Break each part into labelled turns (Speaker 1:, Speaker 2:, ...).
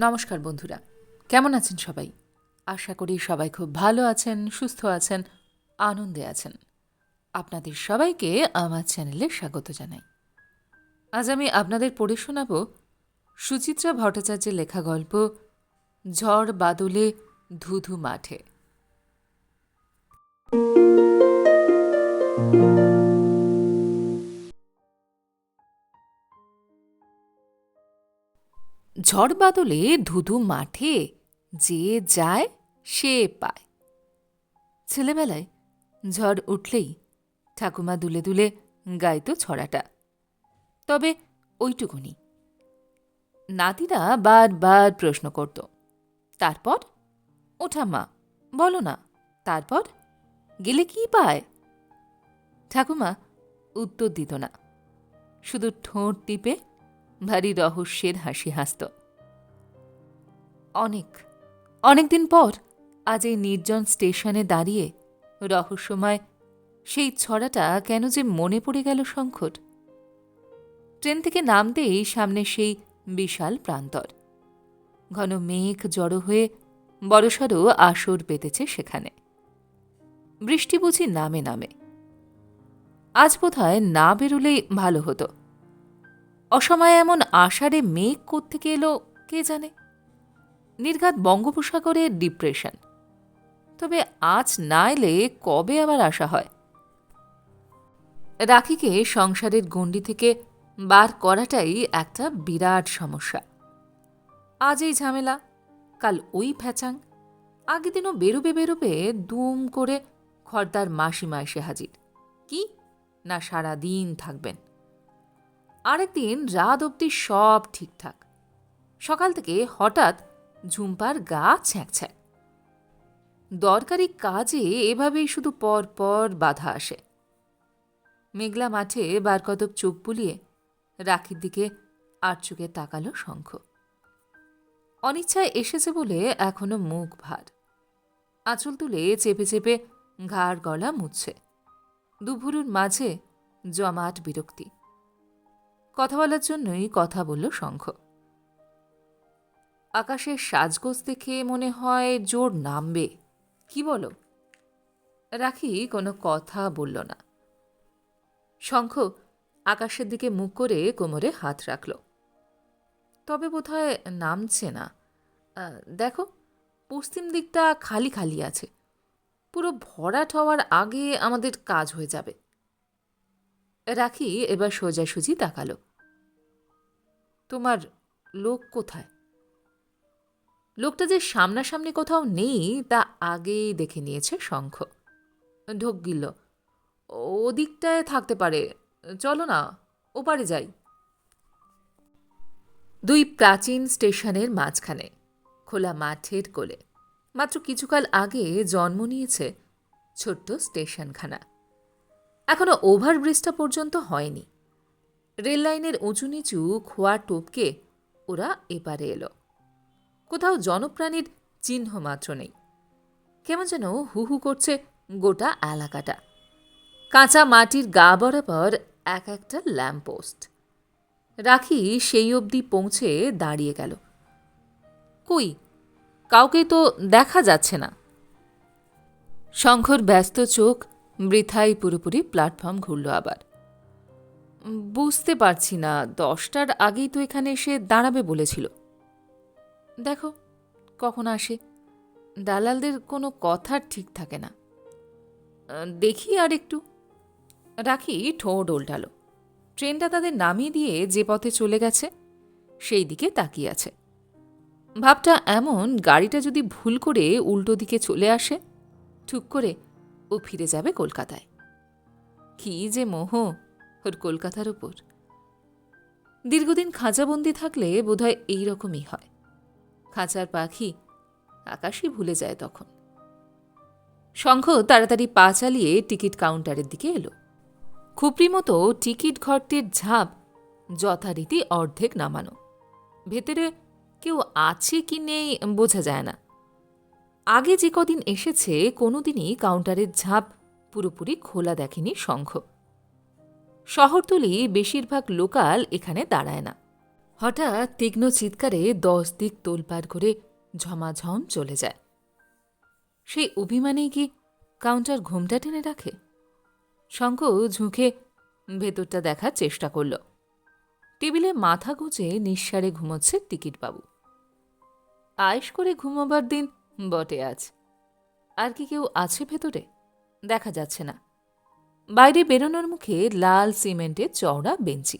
Speaker 1: নমস্কার বন্ধুরা। কেমন আছেন সবাই? আশা করি সবাই খুব ভালো আছেন, সুস্থ আছেন, আনন্দে আছেন। আপনাদের সবাইকে আমার চ্যানেলে স্বাগত জানাই। আজ আমি আপনাদের পড়ে শোনাব সুচিত্রা ভট্টাচার্যের লেখা গল্প, ঝড় বাদলে ধুধু মাঠে। ঝড় বাদলে ধুধু মাঠে যে যায়, সে পায়। ছেলেবেলায় ঝড় উঠলেই ঠাকুমা দুলে দুলে গাইত ছড়াটা। তবে ওইটুকুনি। নাতিরা বারবার প্রশ্ন করত, তারপর? ওঠা মা বলো না, তারপর? গেলে কি পায়? ঠাকুমা উত্তর দিত না। শুধু ঠোঁট টিপে ভারী রহস্যের হাসি হাসত অনেক, অনেকদিন পর আজ এই নির্জন স্টেশনে দাঁড়িয়ে রহস্যময় সেই ছড়াটা কেন যে মনে পড়ে গেল শঙ্কর ট্রেন থেকে নামতেই সামনে সেই বিশাল প্রান্তর। ঘন মেঘ জড়ো হয়ে বড়সড় আসর পেতেছে সেখানে। বৃষ্টি বুঝি নামে নামে। আজ বোধহয় না বেরোলেই ভালো হতো। অসময়ে এমন আষাঢ়ে মেঘ কোত্থেকে এলো, কে জানে? নির্ঘাত বঙ্গোপসাগরের ডিপ্রেশন। তবে আজ না এলে কবে আবার আসা হয়? রাখিকে সংসারের গণ্ডি থেকে বার করাটাই একটা বিরাট সমস্যা। আজ এই ঝামেলা, কাল ওই ফ্যাচাং, আগের দিনও বেরোবে বেরোবে দুম করে খর্দার মাসিমা এসে হাজির। কি? না সারা দিন থাকবেন। আরেকদিন রাত অবধি সব ঠিকঠাক। সকাল থেকে হঠাৎ ঝুম্পার গা ছ্যাঁক ছ্যাঁক। দরকারি কাজে এভাবেই শুধু পর পর বাধা আসে। মেঘলা মাঠে বার কতক চোখ বুলিয়ে রাখির দিকে আর চোখে তাকালো শঙ্খ। অনিচ্ছায় এসেছে বলে এখনও মুখ ভার। আঁচল তুলে চেপে চেপে ঘাড় গলা মুছছে। দুভুরুর মাঝে জমাট বিরক্তি। কথা বলার জন্যই কথা বলল শঙ্খ। আকাশের সাজগোজ দেখে মনে হয় জোর নামবে। কি বলো? রাখি কোনো কথা বলল না। শঙ্খ আকাশের দিকে মুখ করে কোমরে হাত রাখল। তবে বোধহয় নামছে না। দেখো, পশ্চিম দিকটা খালি খালি আছে। পুরো ভরাট হওয়ার আগে আমাদের কাজ হয়ে যাবে। রাখি এবার সোজাসুজি তাকালো। তোমার লোক কোথায়? লোকটা যে সামনাসামনি কোথাও নেই, তা আগেই দেখে নিয়েছে শঙ্খ। ঢোক গিল ওদিকটায় থাকতে পারে, চলো না ওপারে যাই। দুই প্রাচীন স্টেশনের মাঝখানে, খোলা মাঠের কোলে, মাত্র কিছুকাল আগে জন্ম নিয়েছে ছোট্ট স্টেশনখানা। এখনও ওভারব্রিজটা পর্যন্ত হয়নি। রেল লাইনের উঁচু নিচু খোয়া টোপকে ওরা এপারে এলো। কোথাও জনপ্রাণীর চিহ্ন মাত্র নেই। কেমন যেন হু হু করছে গোটা এলাকাটা। কাঁচা মাটির গা বরাবর এক একটা ল্যাম্পপোস্ট। রাখি সেই অবধি পৌঁছে দাঁড়িয়ে গেল। কই? কাউকে তো দেখা যাচ্ছে না। শঙ্কর ব্যস্ত চোখ বৃথাই পুরোপুরি প্ল্যাটফর্ম ঘুরল আবার। বুঝতে পারছি না, দশটার আগেই তো এখানে এসে দাঁড়াবে বলেছিল। দেখো, কখন আসে? দালালদের কোনো কথার ঠিক থাকে না। দেখি আর একটু। রাখি, ঠোঁট ওল্টালো। ট্রেনটা তাদের নামিয়ে দিয়ে যে পথে চলে গেছে, সেই দিকে তাকিয়ে আছে। ভাবটা এমন, গাড়িটা যদি ভুল করে উল্টো দিকে চলে আসে ঠুক করে ও ফিরে যাবে কলকাতায়। কি যে মোহ! ওর কলকাতার ওপর। দীর্ঘদিন খাঁচাবন্দি থাকলে বোধহয় এই রকমই হয়। খাঁচার পাখি আকাশই ভুলে যায় তখন। শঙ্খ তাড়াতাড়ি পা চালিয়ে টিকিট কাউন্টারের দিকে এলো। খুপড়ি মতো টিকিট ঘরটির ঝাঁপ যথারীতি অর্ধেক নামানো। ভেতরে কেউ আছে কি নেই বোঝা যায় না। আগে যে কদিন এসেছে, কোনোদিনই কাউন্টারের ঝাঁপ পুরোপুরি খোলা দেখেনি শঙ্খ শহরতলি বেশিরভাগ লোকাল এখানে দাঁড়ায় না। হঠাৎ তীক্ষ্ণ চিৎকারে দশ দিক তোলপার করে ঝমাঝম চলে যায়। সেই অভিমানেই কি কাউন্টার ঘুমটা টেনে রাখে? শঙ্খ ঝুঁকে ভেতরটা দেখার চেষ্টা করল। টেবিলে মাথা গুঁজে নিঃসারে ঘুমোচ্ছে টিকিটবাবু। আয়েস করে ঘুমাবার দিন বটে আজ। আর কি কেউ আছে ভেতরে? দেখা যাচ্ছে না। বাইরে বেরোনোর মুখে লাল সিমেন্টের চওড়া বেঞ্চি।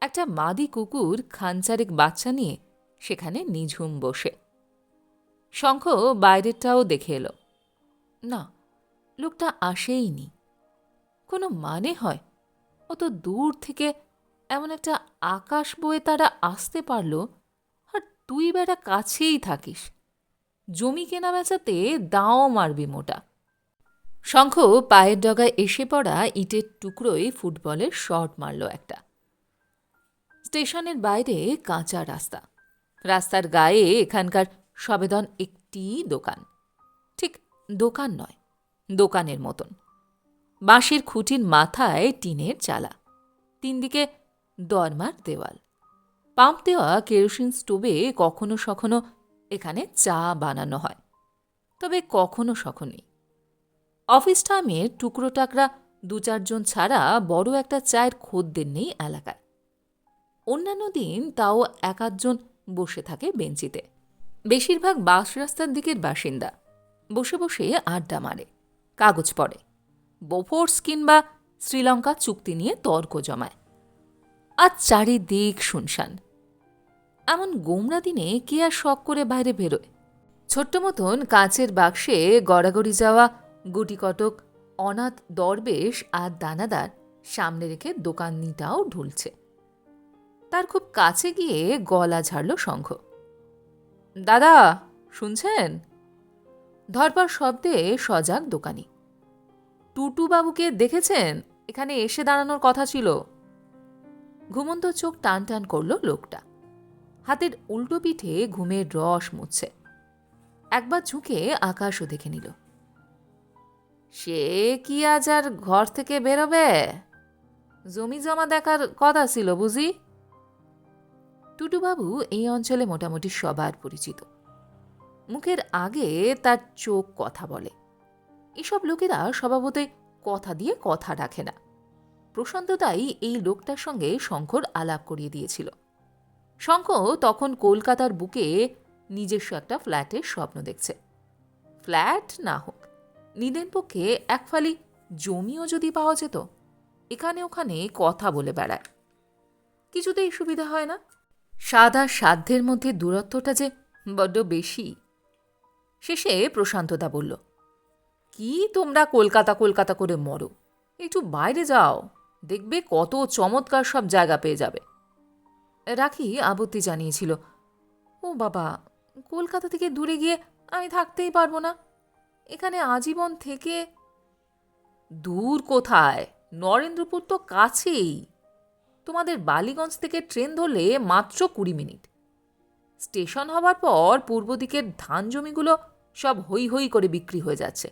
Speaker 1: একটা মাদি কুকুর খানচারেক বাচ্চা নিয়ে সেখানে নিঝুম বসে। শঙ্খ বাইরেরটাও দেখে এলো। না, লোকটা আসেইনি কোনো মানে হয়? অত দূর থেকে এমন একটা আকাশ বয়ে তারা আসতে পারল, আর তুই বেটা কাছেই থাকিস। জমি কেনা বেচাতে দাও মারবি মোটা। শঙ্খ পায়ের ডগায় এসে পড়া ইটের টুকরোয় ফুটবলের শট মারল একটা। স্টেশনের বাইরে কাঁচা রাস্তা। রাস্তার গায়ে এখানকার সবেদন একটি দোকান। ঠিক দোকান নয়, দোকানের মতন। বাঁশের খুঁটির মাথায় টিনের চালা। তিন দিকে দরমার দেওয়াল। পাম্প দেওয়া কেরোসিন স্টোভে কখনো সখনো এখানে চা বানানো হয়। তবে কখনো সখনই অফিস টাইমের টুকরো টাকরা দু চারজন ছাড়া বড় একটা চায়ের খদ্দের নেই এলাকায়। অন্যান্য দিন তাও এক আধজন বসে থাকে বেঞ্চিতে। বেশিরভাগ বাস রাস্তার দিকের বাসিন্দা। বসে বসে আড্ডা মারে, কাগজ পড়ে, বোফোর্স কিংবা শ্রীলঙ্কা চুক্তি নিয়ে তর্ক জমায়। আর চারিদিক শুনশান। এমন গোমরা দিনে কে আর শখ করে বাইরে বেরোয়? ছোট্ট মতন কাঁচের বাক্সে গড়াগড়ি যাওয়া গুটি কটক, অনাথ দরবেশ আর দানাদার সামনে রেখে দোকানিটাও ঢুলছে। তার খুব কাছে গিয়ে গলা ঝাড়ল শঙ্খ। দাদা, শুনছেন? ধরপর শব্দে সজাগ দোকানি। টুটুবাবুকে দেখেছেন? এখানে এসে দাঁড়ানোর কথা ছিল। ঘুমন্ত চোখ টান টান করল লোকটা। হাতের উল্টো পিঠে ঘুমের রস মুছছে। একবার ঝুঁকে আকাশও দেখে নিল। সে কি আজ আর ঘর থেকে বেরোবে? জমি জমা দেখার কথা ছিল বুঝি? টুটুবাবু এই অঞ্চলে মোটামুটি সবার পরিচিত। মুখের আগে তার চোখ কথা বলে। এসব লোকেরা স্বভাবতই কথা দিয়ে কথা রাখে না। প্রশান্ত তাই এই লোকটার সঙ্গে শঙ্কর আলাপ করিয়ে দিয়েছিল। শঙ্খ তখন কলকাতার বুকে নিজস্ব একটা ফ্ল্যাটের স্বপ্ন দেখছে। ফ্ল্যাট না হোক নিদেন পক্ষে এক ফালি জমিও যদি পাওয়া যেত, এখানে ওখানে কথা বলে বেড়ায়। কিছুতেই সুবিধা হয় না। সাদা সাধ্যের মধ্যে দূরত্বটা যে বড্ড বেশি। শেষে প্রশান্তদা বলল, কি তোমরা কলকাতা কলকাতা করে মরো? একটু বাইরে যাও, দেখবে কত চমৎকার সব জায়গা পেয়ে যাবে। রাখি আপত্তি জানিয়েছিল, ও বাবা, কলকাতা থেকে দূরে গিয়ে আমি থাকতেই পারব না। এখানে আজীবন থেকে দূর কোথায়? নরেন্দ্রপুর তো কাছেই। তোমাদের বালিগঞ্জ থেকে ট্রেন ধরলে মাত্র কুড়ি মিনিট। স্টেশন হবার পর পূর্ব দিকের ধান জমিগুলো সব হই হই করে বিক্রি হয়ে যাচ্ছে।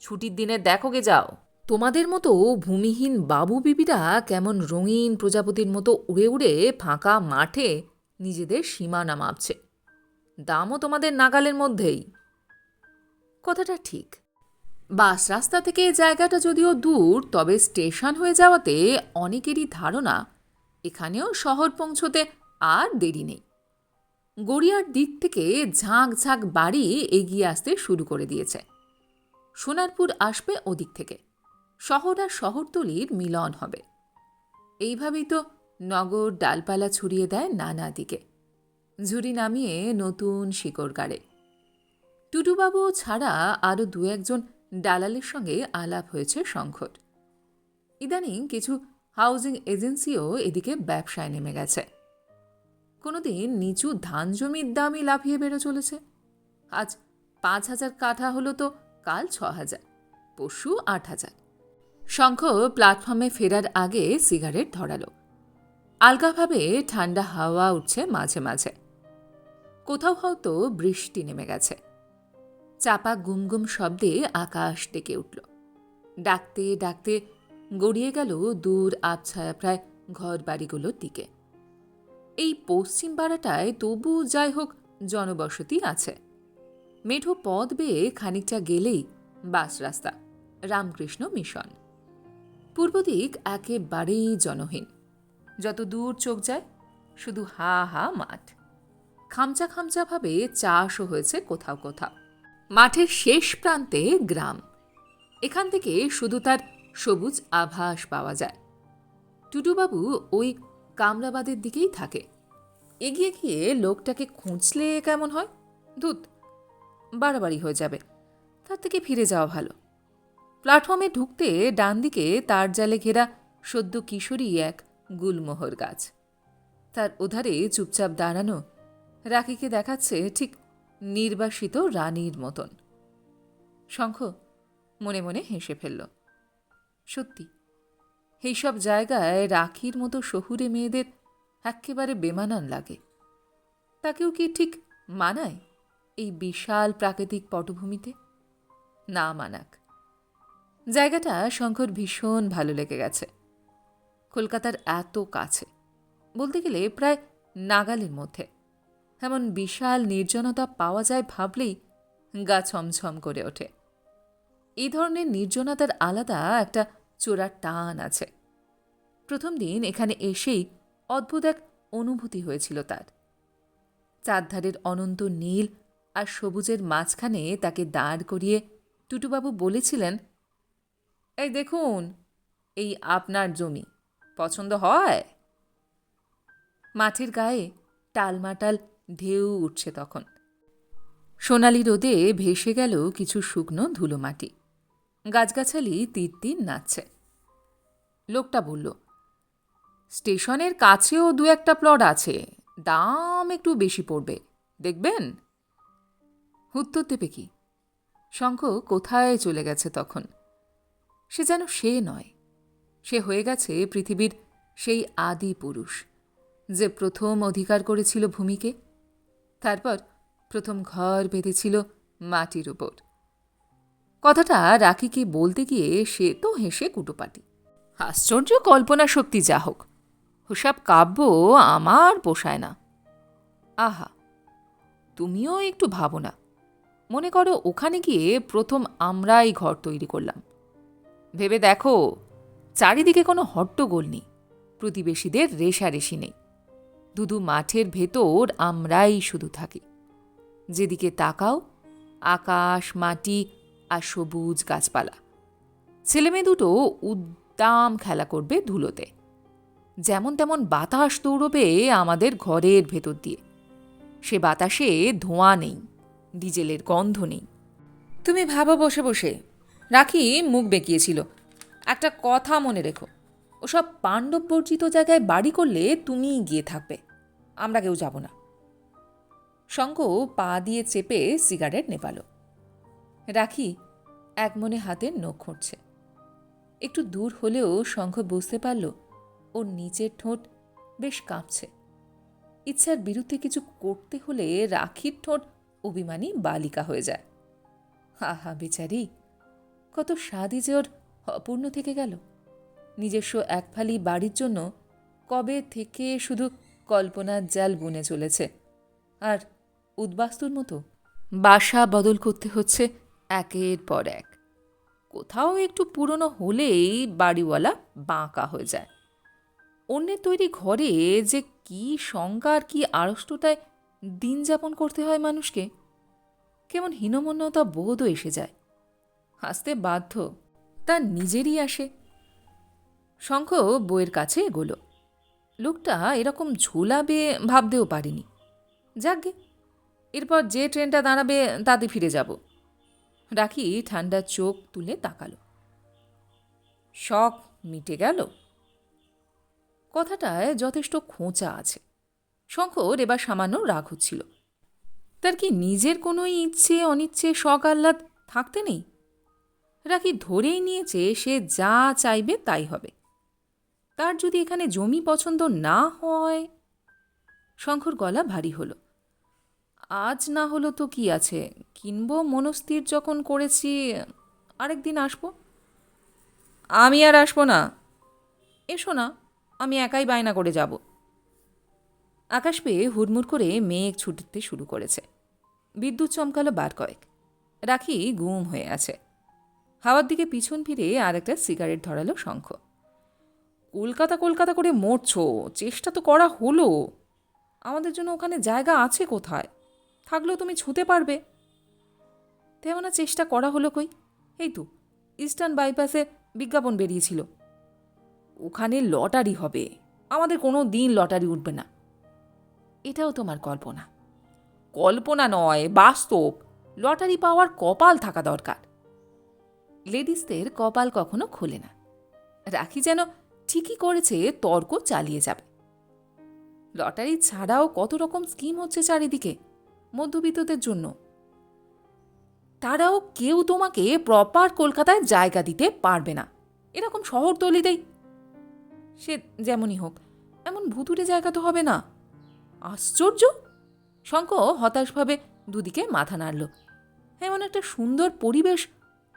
Speaker 1: ছুটির দিনে দেখো গে যাও। তোমাদের মতো ভূমিহীন বাবু বিবিরা কেমন রঙিন প্রজাপতির মতো উড়ে উড়ে ফাঁকা মাঠে নিজেদের সীমানা মাপছে। দামও তোমাদের নাগালের মধ্যেই। কথাটা ঠিক। বাস রাস্তা থেকে জায়গাটা যদিও দূর, তবে স্টেশন হয়ে যাওয়াতে অনেকেরই ধারণা, এখানেও শহর পৌঁছতে আর দেরি নেই। গড়িয়ার দিক থেকে ঝাঁক ঝাঁক বাড়ি এগিয়ে আসতে শুরু করে দিয়েছে। সোনারপুর আসবে ওদিক থেকে। শহর আর শহরতলির মিলন হবে। এইভাবেই তো নগর ডালপালা ছড়িয়ে দেয় নানা দিকে। ঝুড়ি নামিয়ে নতুন শিকড় গাড়ে। টুটুবাবু ছাড়া আরও দু একজন দালালের সঙ্গে আলাপ হয়েছে শঙ্কর ইদানিং কিছু হাউজিং এজেন্সিও এদিকে ব্যবসায় নেমে গেছে। কোনোদিন নিচু ধান জমির দামই লাফিয়ে বেড়ে চলেছে। আজ পাঁচ হাজার কাঠা হলো তো কাল ছ হাজার পশু আট হাজার। শঙ্খ প্ল্যাটফর্মে ফেরার আগে সিগারেট ধরালো। আলগাভাবে ঠান্ডা হাওয়া উঠছে মাঝে মাঝে। কোথাও হয়তো বৃষ্টি নেমে গেছে। চাপা গুমগুম শব্দে আকাশ ডেকে উঠল। ডাকতে ডাকতে গড়িয়ে গেল দূর আবছায়া প্রায় ঘর বাড়িগুলোর দিকে। এই পশ্চিম পাড়াটায় তবু যাই হোক জনবসতি আছে। মেঠো পথ বেয়ে খানিকটা গেলেই বাস রাস্তা, রামকৃষ্ণ মিশন। পূর্ব দিক একেবারেই জনহীন। যত দূর চোখ যায়, শুধু হা হা মাঠ। খামচা খামচাভাবে চাষও হয়েছে কোথাও কোথাও। মাঠের শেষ প্রান্তে গ্রাম। এখান থেকে শুধু তার সবুজ আভাস পাওয়া যায়। টুটুবাবু ওই কামরাবাদের দিকেই থাকে। এগিয়ে গিয়ে লোকটাকে খুঁজলে কেমন হয়? দুধ বাড়াবাড়ি হয়ে যাবে। তার থেকে ফিরে যাওয়া ভালো। প্ল্যাটফর্মে ঢুকতে ডান দিকে তার জালে ঘেরা সদ্য কিশোরী এক গুলমোহর গাছ। তার ওধারে চুপচাপ দাঁড়ানো রাখিকে দেখাচ্ছে ঠিক নির্বাসিত রানীর মতন। শঙ্খ মনে মনে হেসে ফেলল, সত্যি, এইসব জায়গায় রাখির মতো শহুরে মেয়েদের একেবারে বেমানান লাগে। তাকেও কি ঠিক মানায় এই বিশাল প্রাকৃতিক পটভূমিতে? না মানাক। জায়গাটা শঙ্কর ভীষণ ভালো লেগে গেছে। কলকাতার এত কাছে, বলতে গেলে প্রায় নাগালের মধ্যে। এমন বিশাল নির্জনতা পাওয়া যায় ভাবলেই গা ছমছম করে ওঠে। এই ধরনের নির্জনতার আলাদা একটা চোরার টান আছে। প্রথম দিন এখানে এসেই অদ্ভুত এক অনুভূতি হয়েছিল তার। চারধারের অনন্ত নীল আর সবুজের মাঝখানে তাকে দাঁড় করিয়ে টুটুবাবু বলেছিলেন, এই দেখুন, এই আপনার জমি, পছন্দ হয়? মাঠের গায়ে টালমাটাল ঢেউ উঠছে তখন। সোনালি রোদে ভেসে গেল কিছু শুকনো ধুলো মাটি গাছগাছালি তীর তীর নাচছে। লোকটা বলল, স্টেশনের কাছেও দু একটা প্লট আছে, দাম একটু বেশি পড়বে, দেখবেন? উত্তর দেবে কি, শঙ্খ কোথায় চলে গেছে তখন? সে যেন সে নয়, সে হয়ে গেছে পৃথিবীর সেই আদি পুরুষ, যে প্রথম অধিকার করেছিল ভূমিকে। তারপর প্রথম ঘর বেঁধেছিল মাটির উপর। কথাটা রাখিকে বলতে গিয়ে সে তো হেসে কুটোপাটি। আশ্চর্য কল্পনা শক্তি যা হোক, ওসব কাব্য আমার পোষায় না। আহা, তুমিও একটু ভাবো না। মনে করো ওখানে গিয়ে প্রথম আমরাই ঘর তৈরি করলাম। ভেবে দেখো, চারিদিকে কোনো হট্টগোল নেই, প্রতিবেশীদের রেশারেশি নেই। দুদু মাঠের ভেতর আমরাই শুধু থাকি। যেদিকে তাকাও, আকাশ, মাটি আর সবুজ গাছপালা। ছেলেমেয়ে দুটো উদ্দাম খেলা করবে ধুলোতে। যেমন তেমন বাতাস দৌড়বে আমাদের ঘরের ভেতর দিয়ে। সে বাতাসে ধোঁয়া নেই, ডিজেলের গন্ধ নেই। তুমি ভাবো বসে বসে। রাখি মুখ বেঁকিয়েছিল। একটা কথা মনে রেখো, ওসব পাণ্ডব বর্জিত জায়গায় বাড়ি করলে তুমি গিয়ে থাকবে। আমরা কেউ যাব না। শঙ্খ পা দিয়ে চেপে সিগারেট নেপালো রাখি এক মনে হাতের নখ খুঁড়ছে একটু দূর হলেও শঙ্খ বুঝতে পারল, ওর নিচের ঠোঁট বেশ কাঁপছে। ইচ্ছার বিরুদ্ধে কিছু করতে হলে রাখির ঠোঁট অভিমানী বালিকা হয়ে যায়। আহা বেচারি, কত স্বাদই যে ওর অপূর্ণ থেকে গেল। নিজস্ব একফালি বাড়ির জন্য কবে থেকে শুধু কল্পনার জাল বুনে চলেছে। আর উদ্বাস্তুর মতো বাসা বদল করতে হচ্ছে একের পর এক। কোথাও একটু পুরনো হলেই বাড়িওয়ালা বাঁকা হয়ে যায়। অন্যের তৈরি ঘরে যে কি শঙ্কা আর কি আড়ষ্টতায় দিন যাপন করতে হয় মানুষকে, কেমন হীনমন্যতা বোধও এসে যায়। হাসতে বাধ্য, তা নিজেরই আসে। শঙ্খ বইয়ের কাছে এগোলো। লোকটা এরকম ঝোলাবে ভাবতেও পারিনি। যাকগে, এরপর যে ট্রেনটা দাঁড়াবে তাতে ফিরে যাব। রাখি ঠান্ডা চোখ তুলে তাকালো। শখ মিটে গেল? কথাটায় যথেষ্ট খোঁচা আছে। শঙ্কর এবার সামান্য রাগ হচ্ছিল। তার কি নিজের কোনো ইচ্ছে, অনিচ্ছে, শখ, আহ্লাদ থাকতে নেই? রাখি ধরেই নিয়েছে, সে যা চাইবে তাই হবে। তার যদি এখানে জমি পছন্দ না হয়? শঙ্কর গলা ভারী হলো। আজ না হলো তো কি আছে? কিনবো মনস্থির যখন করেছি আরেক দিন আসব। আমি আর আসব না। এসো না, আমি একাই বায়না করে যাব। আকাশ পেয়ে হুড়মুড় করে মেঘ ছুটতে শুরু করেছে। বিদ্যুৎ চমকালো বার কয়েক। রাখি গুম হয়ে আছে। হাওয়ার দিকে পিছন ফিরে আর একটা সিগারেট ধরালো শঙ্খ। কলকাতা কলকাতা করে মরছো, চেষ্টা তো করা হলো। আমাদের জন্য ওখানে জায়গা আছে কোথায়? থাকলেও তুমি ছুঁতে পারবে। তেমন চেষ্টা করা হলো কই? এই তো, ইস্টার্ন বাইপাসে বিজ্ঞাপন বেরিয়েছিল। ওখানে লটারি হবে, আমাদের কোনো দিন লটারি উঠবে না। এটাও তোমার কল্পনা। কল্পনা নয়, বাস্তব। লটারি পাওয়ার কপাল থাকা দরকার। লেডিসদের কপাল কখনো খোলে না। রাখি যেন ঠিকই করেছে, তর্ক চালিয়ে যাবে। লটারি ছাড়াও কত রকম স্কিম হচ্ছে চারিদিকে, মধ্যবিত্তদের জন্য। তারাও কেউ তোমাকে প্রপার কলকাতায় জায়গা দিতে পারবে না। এরকম শহরতলিতেই সে যেমনই হোক, এমন ভুতুরে জায়গা তো হবে না। আশ্চর্য! শঙ্খ হতাশভাবে দুদিকে মাথা নাড়ল। এমন একটা সুন্দর পরিবেশ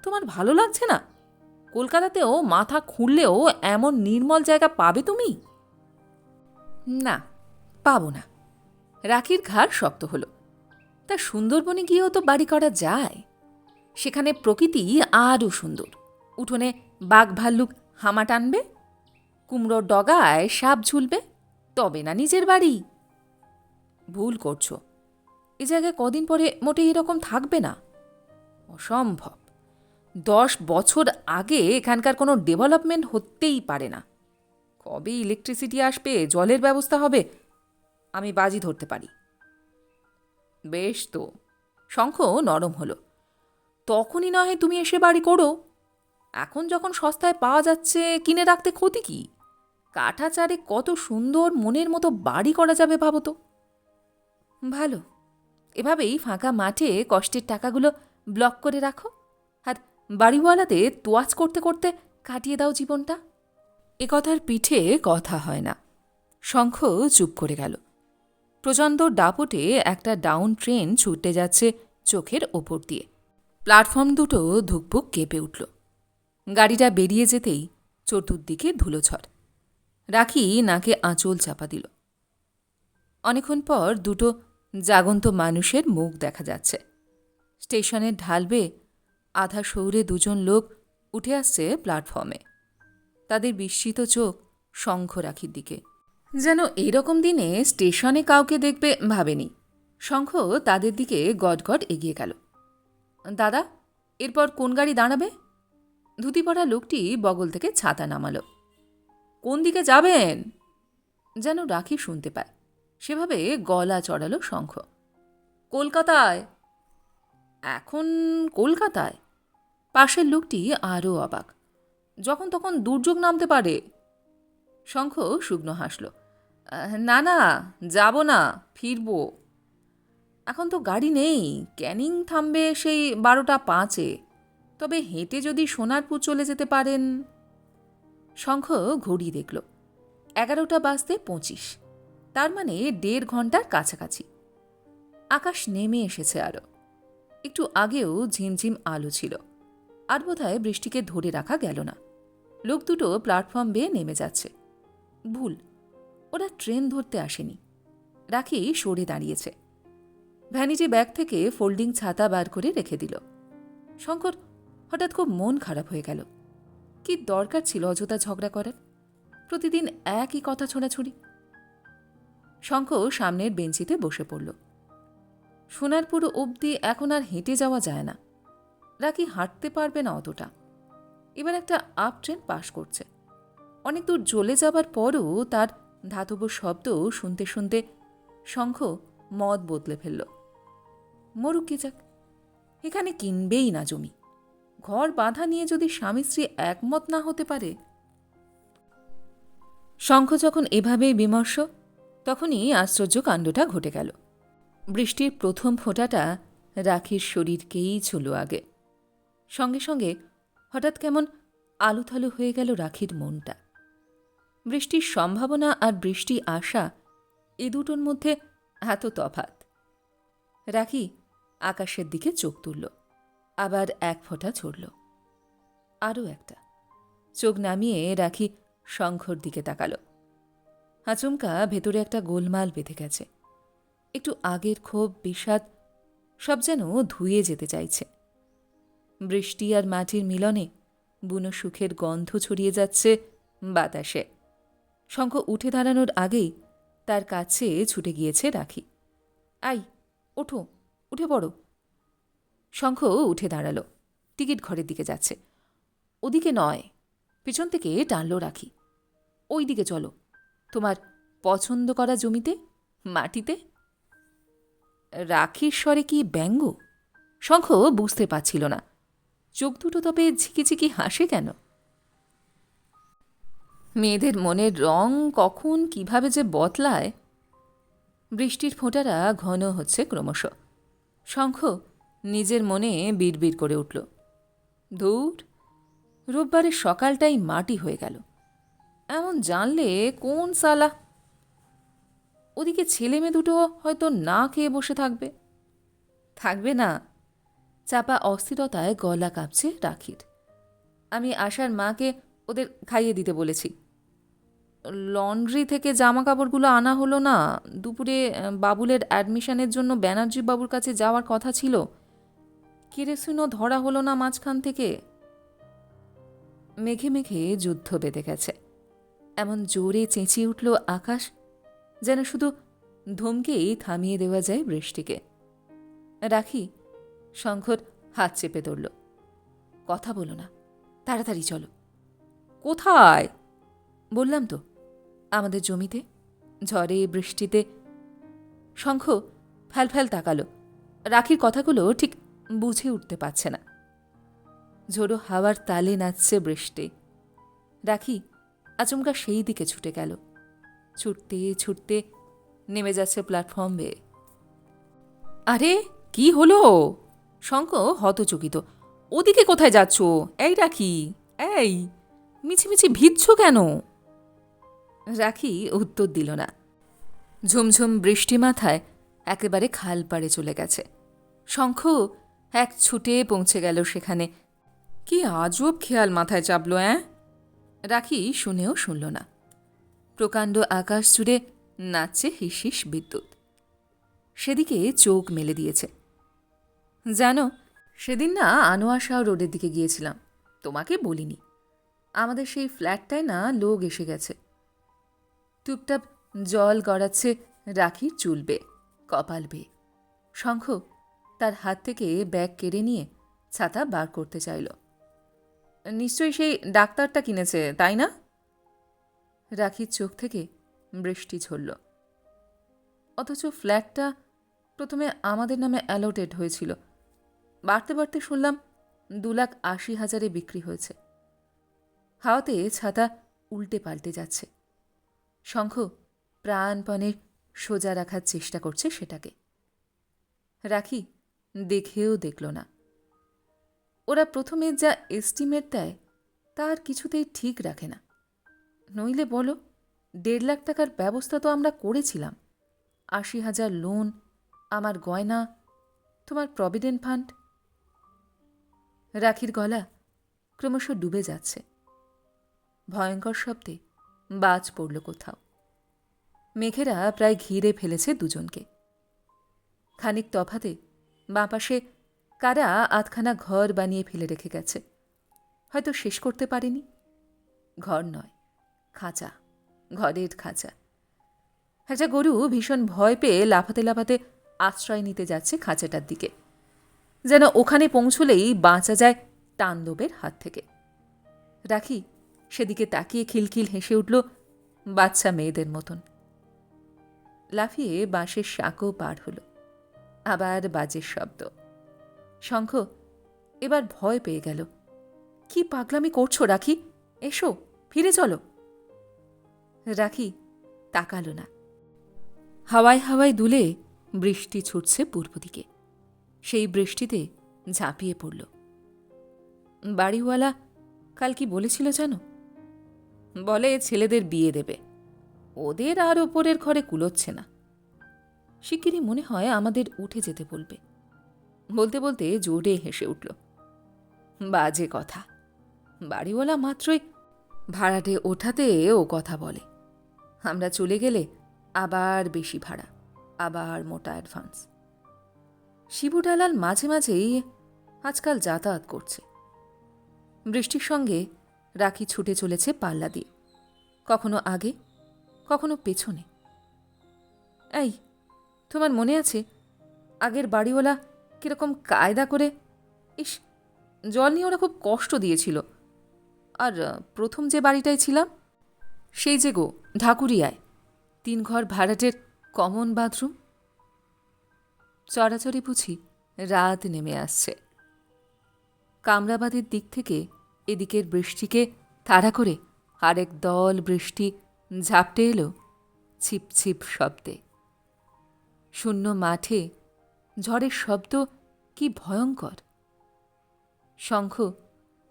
Speaker 1: তোমার ভালো লাগছে না? কলকাতাতেও মাথা খুঁড়লেও এমন নির্মল জায়গা পাবে তুমি? না, পাবো না। রাখির ঘাড় শক্ত হলো। তা সুন্দরবনে গিয়েও তো বাড়ি করা যায়। সেখানে প্রকৃতি আরও সুন্দর। উঠোনে বাঘ ভাল্লুক হামা টানবে কুমড়োর ডগায় সাপ ঝুলবে, তবে না নিজের বাড়ি। ভুল করছ। এ জায়গায় কদিন পরে মোটে এরকম থাকবে না। অসম্ভব। দশ বছর আগে এখানকার কোনো ডেভেলপমেন্ট হতেই পারে না। কবে ইলেকট্রিসিটি আসবে, জলের ব্যবস্থা হবে, আমি বাজি ধরতে পারি। বেশ তো, শঙ্খ নরম হলো। তখনই নয় তুমি এসে বাড়ি করো। এখন যখন সস্তায় পাওয়া যাচ্ছে, কিনে রাখতে ক্ষতি কি? কাঠাচারে কত সুন্দর মনের মতো বাড়ি করা যাবে ভাবো তো। ভালো, এভাবেই ফাঁকা মাঠে কষ্টের টাকাগুলো ব্লক করে রাখো। বাড়িওয়ালাতে তোয়াজ করতে করতে কাটিয়ে দাও জীবনটা। এ কথার পিঠে কথা হয় না। শঙ্খ চুপ করে গেল। প্রচণ্ড দাপটে একটা ডাউন ট্রেন ছুটতে যাচ্ছে চোখের ওপর দিয়ে। প্ল্যাটফর্ম দুটো ধুকপুক কেঁপে উঠল। গাড়িটা বেরিয়ে যেতেই চতুর্দিকে ধুলোঝড়। রাখি নাকে আঁচল চাপা দিল। অনেকক্ষণ পর দুটো জাগন্ত মানুষের মুখ দেখা যাচ্ছে। স্টেশনের ঢালবে আধা শৌরে দুজন লোক উঠে আসছে প্ল্যাটফর্মে। তাদের বিস্মিত চোখ শঙ্খ রাখির দিকে। যেন এরকম দিনে স্টেশনে কাউকে দেখবে ভাবেনি। শঙ্খ তাদের দিকে গটগট এগিয়ে গেল। দাদা, এরপর কোন গাড়ি দাঁড়াবে? ধুতি পরা লোকটি বগল থেকে ছাতা নামালো। কোন দিকে যাবেন? যেন রাখি শুনতে পায়। সেভাবে গলা চড়ালো শঙ্খ। কলকাতায়? এখন কলকাতায়? পাশের লোকটি আরও অবাক। যখন তখন দুর্যোগ নামতে পারে। শঙ্খ শুকনো হাসল। না না, যাব না, ফিরব। এখন তো গাড়ি নেই, ক্যানিং থামবে সেই বারোটা পাঁচে। তবে হেঁটে যদি সোনারপুর চলে যেতে পারেন? শঙ্খ ঘড়ি দেখল। এগারোটা বাজতে পঁচিশ। তার মানে দেড় ঘণ্টার কাছাকাছি। আকাশ নেমে এসেছে আরও। একটু আগেও ঝিমঝিম আলো ছিল। আর বোধহয় বৃষ্টিকে ধরে রাখা গেল না। লোক দুটো প্ল্যাটফর্ম বেয়ে নেমে যাচ্ছে। ভুল, ওরা ট্রেন ধরতে আসেনি। রাখি সরে দাঁড়িয়েছে। ভ্যানিটি ব্যাগ থেকে ফোল্ডিং ছাতা বার করে রেখে দিল। শঙ্কর, হঠাৎ খুব মন খারাপ হয়ে গেল। কি দরকার ছিল অযথা ঝগড়া করার? প্রতিদিন একই কথা ছোড়াছুড়ি। শঙ্কর সামনের বেঞ্চিতে বসে পড়ল। সোনারপুর অবধি এখন আর হেঁটে যাওয়া যায় না। রাকি হাঁটতে পারবে না অতটা? এবার একটা আপ ট্রেন পাশ করছে। অনেক দূর জ্বলে যাবার পরও তার ধাতব শব্দ শুনতে শুনতে শঙ্খ মদ বদলে ফেলল। মরুক যাক, এখানে কিনবেই না জমি। ঘর বাঁধা নিয়ে যদি স্বামী স্ত্রী একমত না হতে পারে? শঙ্খ যখন এভাবেই বিমর্ষ, তখনই আশ্চর্য কাণ্ডটা ঘটে গেল। বৃষ্টির প্রথম ফোঁটাটা রাখির শরীরকেই ছিল আগে। সঙ্গে সঙ্গে হঠাৎ কেমন আলুথালু হয়ে গেল রাখির মনটা। বৃষ্টির সম্ভাবনা আর বৃষ্টি আসা এ দুটোর মধ্যে এত তফাত রাখি আকাশের দিকে চোখ তুলল, আবার এক ফোঁটা ছড়ল। আরও একটা। চোখ নামিয়ে রাখি শঙ্খর দিকে তাকালো। আচমকা ভেতরে একটা গোলমাল বেঁধে গেছে। একটু আগের ক্ষোভ, বিষাদ সব যেন ধুয়ে যেতে চাইছে। বৃষ্টি আর মাটির মিলনে বুনো সুখের গন্ধ ছড়িয়ে যাচ্ছে বাতাসে। শঙ্খ উঠে দাঁড়ানোর আগেই তার কাছে ছুটে গিয়েছে রাখি। আই, ওঠো, উঠে পড়ো। শঙ্খ উঠে দাঁড়াল, টিকিট ঘরের দিকে যাচ্ছে। ওদিকে নয়, পিছন থেকে টানলো রাখি। ওই দিকে চলো, তোমার পছন্দ করা জমিতে, মাটিতে? রাখির স্বরে কি ব্যঙ্গ? শঙ্খ বুঝতে পারছিল না। চোখ দুটো তবে ঝিকিঝিকি হাসে কেন? মেয়েদের মনের রং কখন কীভাবে যে বদলায়, বৃষ্টির ফোঁটারা ঘন হচ্ছে ক্রমশ। শঙ্খ নিজের মনে বিড়বিড় করে উঠল। দূর রোববারের সকালটাই মাটি হয়ে গেল। এমন জানলে কোন সালা? ওদিকে ছেলে মেয়ে দুটো হয়তো না খেয়ে বসে থাকবে। থাকবে না চাপা অস্থিরতায় গলা কাঁপছে রাখির। আমি আশার মাকে ওদের খাইয়ে দিতে বলেছি। লন্ড্রি থেকে জামা কাপড়গুলো আনা হলো না, দুপুরে বাবুলের অ্যাডমিশনের জন্য ব্যানার্জি বাবুর কাছে যাওয়ার কথা ছিল। কেরেসিনও ধরা হলো না মাঝখান থেকে। মেঘে মেঘে যুদ্ধ বেঁধে গেছে। এমন জোরে চেঁচিয়ে উঠল আকাশ, যেন শুধু ধমকেই থামিয়ে দেওয়া যায় বৃষ্টিকে। রাখি শঙ্কর হাত চেপে ধরল। কথা বলো না, তাড়াতাড়ি চলো। কোথায়? বললাম তো, আমাদের জমিতে, ঝড়ে, বৃষ্টিতে। শঙ্খ ফ্যাল ফ্যাল তাকালো। রাখির কথাগুলো ঠিক বুঝে উঠতে পারছে না। ঝোড়ো হাওয়ার তালে নাচছে বৃষ্টি। রাখি আচমকা সেই দিকে ছুটে গেল। ছুটতে ছুটতে নেমে যাচ্ছে প্ল্যাটফর্ম বেয়ে আরে, কি হলো? শঙ্খ হতচকিত। ওদিকে কোথায় যাচ্ছ? এই রাখি এই, মিছিমিছি ভিজছ কেন? রাখি উত্তর দিল না। ঝুমঝুম বৃষ্টি মাথায় একেবারে খাল পাড়ে চলে গেছে। শঙ্খ এক ছুটে পৌঁছে গেল সেখানে। কি আজব খেয়াল মাথায় চাপল, অ্যাঁ? রাখি শুনেও শুনল না। প্রকাণ্ড আকাশ জুড়ে নাচছে হিসিস বিদ্যুৎ। সেদিকে চোখ মেলে দিয়েছে। জানো, সেদিন না আনোয়ার শাহ রোডের দিকে গিয়েছিলাম। তোমাকে বলিনি। আমাদের সেই ফ্ল্যাটটায় না লোক এসে গেছে। টুপটাপ জল গড়াচ্ছে রাখির চুল বেয়ে কপাল বেয়ে শঙ্খ তার হাত থেকে ব্যাগ কেড়ে নিয়ে ছাতা বার করতে চাইল। নিশ্চয়ই সেই ডাক্তারটা কিনেছে, তাই না? রাখির চোখ থেকে বৃষ্টি ঝরল। অথচ ফ্ল্যাটটা প্রথমে আমাদের নামে অ্যালোটেড হয়েছিল। বাড়তে বাড়তে শুনলাম দু লাখ আশি হাজারে বিক্রি হয়েছে। হাওয়াতে ছাতা উল্টে পাল্টে যাচ্ছে। শঙ্খ প্রাণপণে সোজা রাখার চেষ্টা করছে সেটাকে। রাখি দেখেও দেখল না। ওরা প্রথমে যা এস্টিমেট দেয়, তার কিছুতেই ঠিক রাখে না। নইলে বলো, দেড় লাখ টাকার ব্যবস্থা তো আমরা করেছিলাম। আশি হাজার লোন, আমার গয়না, তোমার প্রভিডেন্ট ফান্ড রাখির গলা ক্রমশ ডুবে যাচ্ছে। ভয়ঙ্কর শব্দে বাজ পড়ল কোথাও। মেঘেরা প্রায় ঘিরে ফেলেছে দুজনকে। খানিক তফাতে বাঁ পাশে কারা আধখানা ঘর বানিয়ে ফেলে রেখে গেছে। হয়তো শেষ করতে পারেনি। ঘর নয়, খাঁচা, ঘরের খাঁচা। একটা গরু ভীষণ ভয় পেয়ে লাফাতে লাফাতে আশ্রয় নিতে যাচ্ছে খাঁচাটার দিকে। যেন ওখানে পৌঁছলেই বাঁচা যায় তাণ্ডবের হাত থেকে। রাখি সেদিকে তাকিয়ে খিলখিল হেসে উঠল, বাচ্চা মেয়েদের মতন। লাফিয়ে বাঁশের শাঁকও পার হলো। আবার বাজের শব্দ। শঙ্খ এবার ভয় পেয়ে গেল। কি পাগলামি করছ রাখি? এসো, ফিরে চলো। রাখি তাকালো না। হাওয়ায় হাওয়ায় দুলে বৃষ্টি ছুটছে পূর্ব দিকে। সেই বৃষ্টিতে ঝাঁপিয়ে পড়ল। বাড়িওয়ালা কাল কি বলেছিল জানো? বলে ছেলেদের বিয়ে দেবে। ওদের আর ওপরের ঘরে কুলোচ্ছে না। শিগগিরই মনে হয় আমাদের উঠে যেতে বলবে। বলতে বলতে জোরে হেসে উঠল। বাজে কথা। বাড়িওয়ালা মাত্রই ভাড়াটে ওঠাতে ও কথা বলে। আমরা চলে গেলে আবার বেশি ভাড়া, আবার মোটা অ্যাডভান্স। শিবুডালাল মাঝে মাঝেই আজকাল যাতায়াত করছে। বৃষ্টির সঙ্গে রাখি ছুটে চলেছে পাল্লা দিয়ে। কখনো আগে, কখনো পেছনে। এই, তোমার মনে আছে আগের বাড়িওয়ালা কীরকম কায়দা করে? ইস, জল নিয়ে ওরা খুব কষ্ট দিয়েছিল। আর প্রথম যে বাড়িটায় ছিলাম, সেই যে গো, ঢাকুরিয়ায়, তিন ঘর ভাড়াটের কমন বাথরুম চড়াচড়ি বুঝি রাত নেমে আসছে। কামরাবাদের দিক থেকে এদিকের বৃষ্টিকে তাড়া করে আরেক দল বৃষ্টি ঝাপটে এলো ছিপ ছিপ শব্দে। শূন্য মাঠে ঝড়ের শব্দ কি ভয়ঙ্কর। শঙ্খ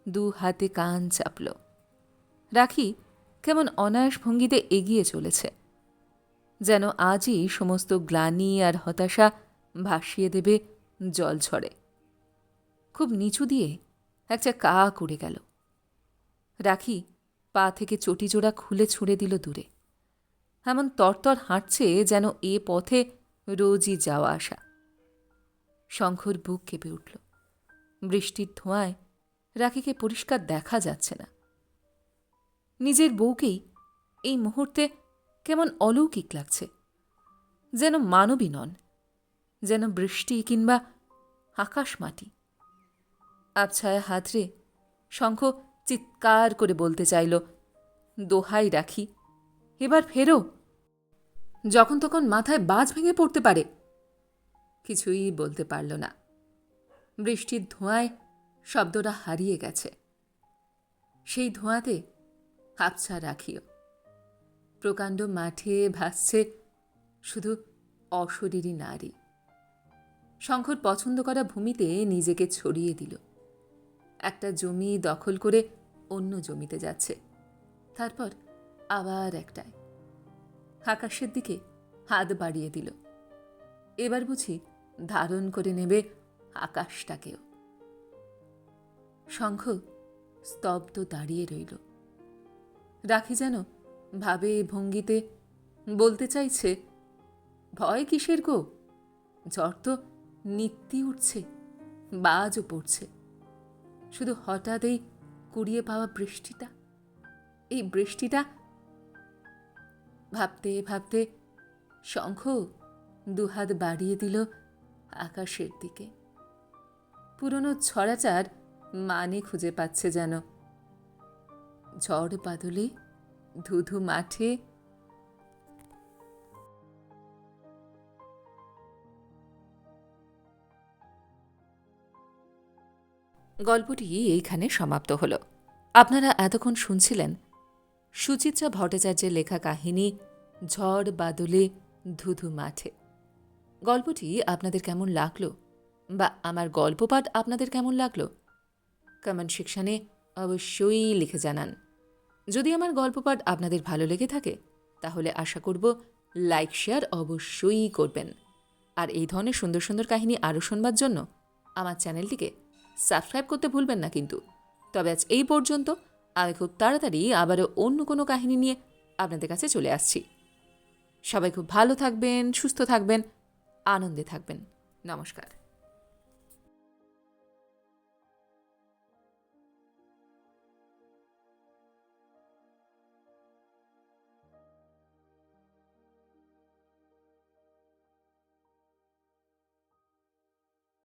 Speaker 1: দু হাতে কান চাপল। রাখি কেমন অনায়াস ভঙ্গিতে এগিয়ে চলেছে। যেন আজই সমস্ত গ্লানি আর হতাশা ভাসিয়ে দেবে, জল ঝড়ে খুব নিচু দিয়ে একটা কা করে গেল। রাখি পা থেকে চটিজোড়া খুলে ছুঁড়ে দিল দূরে। এমন তরতর হাঁটছে যেন এ পথে রোজই যাওয়া আসা। শঙ্খর বুক কেঁপে উঠল। বৃষ্টির ধোঁয়ায় রাখিকে পরিষ্কার দেখা যাচ্ছে না। নিজের বউকেই এই মুহূর্তে কেমন অলৌকিক লাগছে। যেন মানবী নন। যেন বৃষ্টি কিংবা আকাশ মাটি আবছায়া হাতরে শঙ্খ চিৎকার করে বলতে চাইল, দোহাই রাখি, এবার ফেরো। যখন তখন মাথায় বাজ ভেঙে পড়তে পারে। কিছুই বলতে পারল না। বৃষ্টির ধোঁয়ায় শব্দটা হারিয়ে গেছে। সেই ধোঁয়াতে হাপছা রাখিও। প্রকাণ্ড মাঠে ভাসছে শুধু অশরীরী নারী। শঙ্কর পছন্দ করা ভূমিতে নিজেকে ছড়িয়ে দিল। একটা জমি দখল করে অন্য জমিতে যাচ্ছে। তারপর আবার একটায়। আকাশের দিকে হাত বাড়িয়ে দিল। এবার বুঝি ধারণ করে নেবে আকাশটাকেও। শঙ্খ স্তব্ধ দাঁড়িয়ে রইল। রাখি যেন ভাবে ভঙ্গিতে বলতে চাইছে, ভয় কিসের গো? ঝড় তো নিত্যি উঠছে, বাজও পড়ছে। শুধু হঠাৎ এই কুড়িয়ে পাওয়া বৃষ্টিটা, এই বৃষ্টিটা ভাবতে ভাবতে শঙ্খ দুহাত বাড়িয়ে দিল আকাশের দিকে। পুরনো ছড়াচার মানে খুঁজে পাচ্ছে যেন। ঝড় বাদলে ধুধু মাঠে গল্পটি এইখানে সমাপ্ত হল। আপনারা এতক্ষণ শুনছিলেন সুচিত্রা ভট্টাচার্যের লেখা কাহিনী, ঝড় বাদলে ধুধু মাঠে। গল্পটি আপনাদের কেমন লাগল বা আমার গল্প পাঠ আপনাদের কেমন লাগল? কমেন্ট সেকশানে অবশ্যই লিখে জানান। যদি আমার গল্প পাঠ আপনাদের ভালো লেগে থাকে, তাহলে আশা করব লাইক শেয়ার অবশ্যই করবেন। আর এই ধরনের সুন্দর সুন্দর কাহিনী আরও শুনবার জন্য আমার চ্যানেলটিকে সাবস্ক্রাইব করতে ভুলবেন না কিন্তু। তবে আজ এই পর্যন্ত, আমি খুব তাড়াতাড়ি আবারও অন্য কোনো কাহিনী নিয়ে আপনাদের কাছে চলে আসছি। সবাই খুব ভালো থাকবেন, সুস্থ থাকবেন, আনন্দে থাকবেন। নমস্কার।